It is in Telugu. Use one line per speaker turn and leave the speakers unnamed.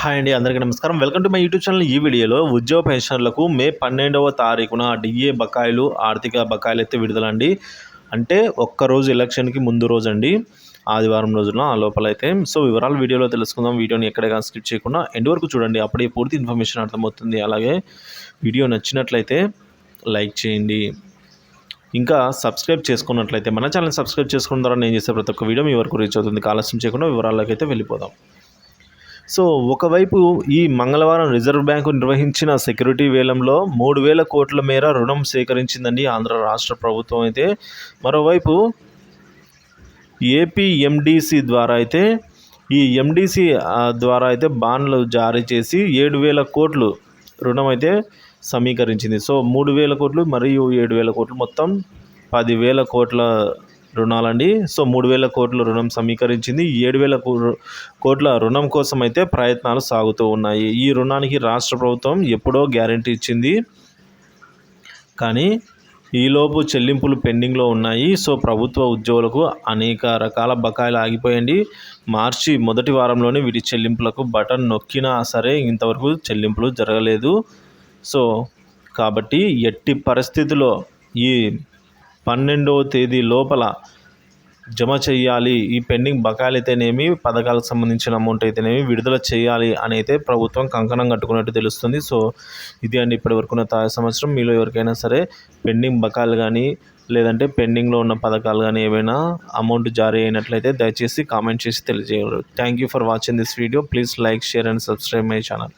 హాయ్ అండి అందరికీ నమస్కారం. Welcome to my YouTube channel. ఈ వీడియోలో ఉద్యోగ పెన్షనర్లకు మే పన్నెండవ తారీఖున డిఏ బకాయిలు ఆర్థిక బకాయిలు అయితే విడుదలండి. అంటే ఒక్కరోజు ఎలక్షన్కి ముందు రోజు అండి ఆదివారం రోజున ఆ లోపల అయితే సో వివరాలు వీడియోలో తెలుసుకుందాం. వీడియోని ఎక్కడైనా స్కిప్ చేయకుండా ఎండ్ వరకు చూడండి. అప్పుడే పూర్తి ఇన్ఫర్మేషన్ అర్థమవుతుంది. అలాగే వీడియో నచ్చినట్లయితే లైక్ చేయండి. ఇంకా సబ్స్క్రైబ్ చేసుకున్నట్లయితే మన ఛానల్ సబ్స్క్రైబ్ చేసుకున్న ద్వారా నేను చేసే ప్రతి ఒక్క వీడియో మీ వరకు రీచ్ అవుతుంది. ఆలస్యం చేయకుండా వివరాల్లోకి అయితే వెళ్ళిపోదాం. సో ఒకవైపు ఈ మంగళవారం రిజర్వ్ బ్యాంకు నిర్వహించిన సెక్యూరిటీ వేలంలో మూడు వేల కోట్ల మేర రుణం సేకరించిందండి ఆంధ్ర రాష్ట్ర ప్రభుత్వం అయితే మరోవైపు ఏపీఎండిసి ద్వారా అయితే ఈ ఎండిసి ద్వారా అయితే బాండ్లు జారీ చేసి ఏడు వేల కోట్లు రుణం అయితే సమీకరించింది. సో మూడు వేల కోట్లు మరియు ఏడు వేల కోట్లు మొత్తం పదివేల కోట్ల రుణాలండి. సో మూడు వేల కోట్ల రుణం సమీకరించింది. ఏడు వేల కోట్ల రుణం కోసం అయితే ప్రయత్నాలు సాగుతూ ఉన్నాయి. ఈ రుణానికి రాష్ట్ర ప్రభుత్వం ఎప్పుడో గ్యారంటీ ఇచ్చింది. కానీ ఈలోపు చెల్లింపులు పెండింగ్లో ఉన్నాయి. సో ప్రభుత్వ ఉద్యోగులకు అనేక రకాల బకాయిలు ఆగిపోయండి మార్చి మొదటి వారంలోనే వీటి చెల్లింపులకు బటన్ నొక్కినా సరే ఇంతవరకు చెల్లింపులు జరగలేదు. సో కాబట్టి ఎట్టి పరిస్థితుల్లో ఈ పన్నెండవ తేదీ లోపల జమ చేయాలి ఈ పెండింగ్ బకాయిలు అయితేనేమి పథకాలకు సంబంధించిన అమౌంట్ అయితేనేమి విడుదల చేయాలి అని అయితే ప్రభుత్వం కంకణం కట్టుకున్నట్టు తెలుస్తుంది. సో ఇది అండి ఇప్పటి వరకున్న తాజా సంవత్సరం మీలో ఎవరికైనా సరే పెండింగ్ బకాయిలు కానీ లేదంటే పెండింగ్లో ఉన్న పథకాలు కానీ ఏవైనా అమౌంట్ జారీ అయినట్లయితే దయచేసి కామెంట్ చేసి తెలియజేయగలరు thank you for watching this video. Please like share and subscribe my channel.